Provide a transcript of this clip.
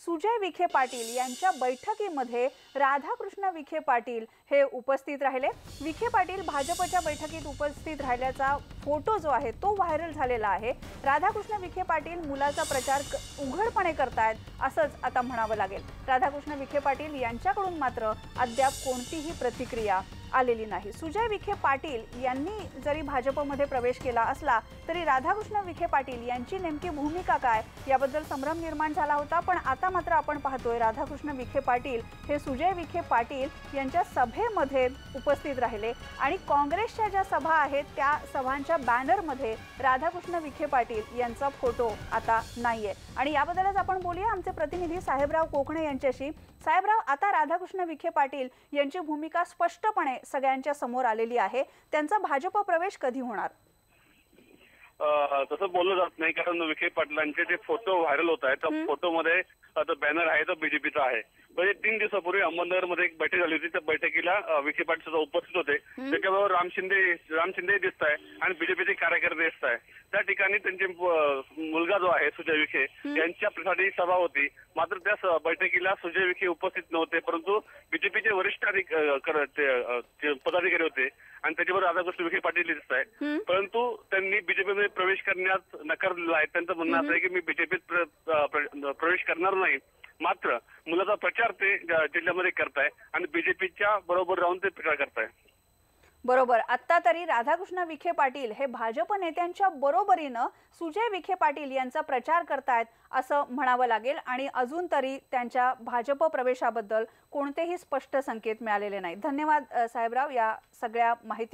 सुजय विखे पाटील यांच्या बैठकीमध्ये राधाकृष्ण विखे पाटील हे उपस्थित राहिले. विखे पाटील भाजपच्या बैठकीत उपस्थित राहिल्याचा फोटो जो आहे तो व्हायरल झालेला आहे. राधाकृष्ण विखे पाटील मुलाचा प्रचार उघडपणे उघडपणे करतायत असंच आता म्हणावं लागेल. राधाकृष्ण विखे पाटील यांच्याकडून मात्र अद्याप कोणतीही प्रतिक्रिया आलेली नाही. सुजय विखे पाटील यांनी जरी भाजपमध्ये प्रवेश केला असला तरी राधाकृष्ण विखे पाटील यांची नेमकी भूमिका काय? याबद्दल संभ्रम निर्माण झाला होता पण आता मात्र आपण पाहतोय राधाकृष्ण विखे पाटील हे सुजय विखे पाटील यांच्या सभेमध्ये उपस्थित राहिले. आणि काँग्रेसच्या ज्या सभा आहेत त्या सभांच्या बॅनरमध्ये राधाकृष्ण विखे पाटील यांचा फोटो आता नाहीये. आणि याबद्दलच आपण बोलूया. आमचे प्रतिनिधी साहेबराव कोकणे यांच्याशी. साहेबराव आता राधाकृष्ण विखे पाटील यांची भूमिका स्पष्टपणे सगळ्यांच्या समोर आलेली आहे. त्यांचा भाजप प्रवेश कधी होणार? तसं बोललं जात नाही कारण विखे पाटलांचे जे फोटो व्हायरल होत आहेत त्या फोटोमध्ये अ, तो बॅनर आहे तो बीजेपीचा आहे. म्हणजे तीन दिवसापूर्वी अहमदनगरमध्ये एक बैठक झाली होती त्या बैठकीला विखे पाटील सुद्धा उपस्थित होते. त्याच्याबरोबर राम शिंदे राम शिंदे दिसत आहे आणि बीजेपीचे कार्यकर्ते दिसत आहे त्या ठिकाणी त्यांचे मुलगा जो आहे सुजय विखे यांच्यासाठी सभा होती. मात्र त्या बैठकीला सुजय विखे उपस्थित नव्हते परंतु बीजेपीचे वरिष्ठ पदाधिकारी होते. आणि त्याच्याबरोबर राधाकृष्ण विखे पाटील दिसत आहे परंतु त्यांनी बीजेपीमध्ये प्रवेश करण्यास नकार दिला आहे. त्यांचं म्हणणं असं आहे की मी बीजेपीत प्रवेश करणार नाही. मात्र मुलाचा प्रचार ते जिल्ह्यामध्ये करताय आणि बीजेपीच्या बरोबर राहून ते प्रचार करताय. बरोबर. आत्ता तरी राधाकृष्ण विखे पाटील हे भाजप नेत्यांच्या बरोबरीनं सुजय विखे पाटील यांचा प्रचार करतायत असं म्हणावं लागेल आणि अजून तरी त्यांच्या भाजप प्रवेशाबद्दल कोणतेही स्पष्ट संकेत मिळालेले नाहीत. धन्यवाद साहेबराव या सगळ्या माहिती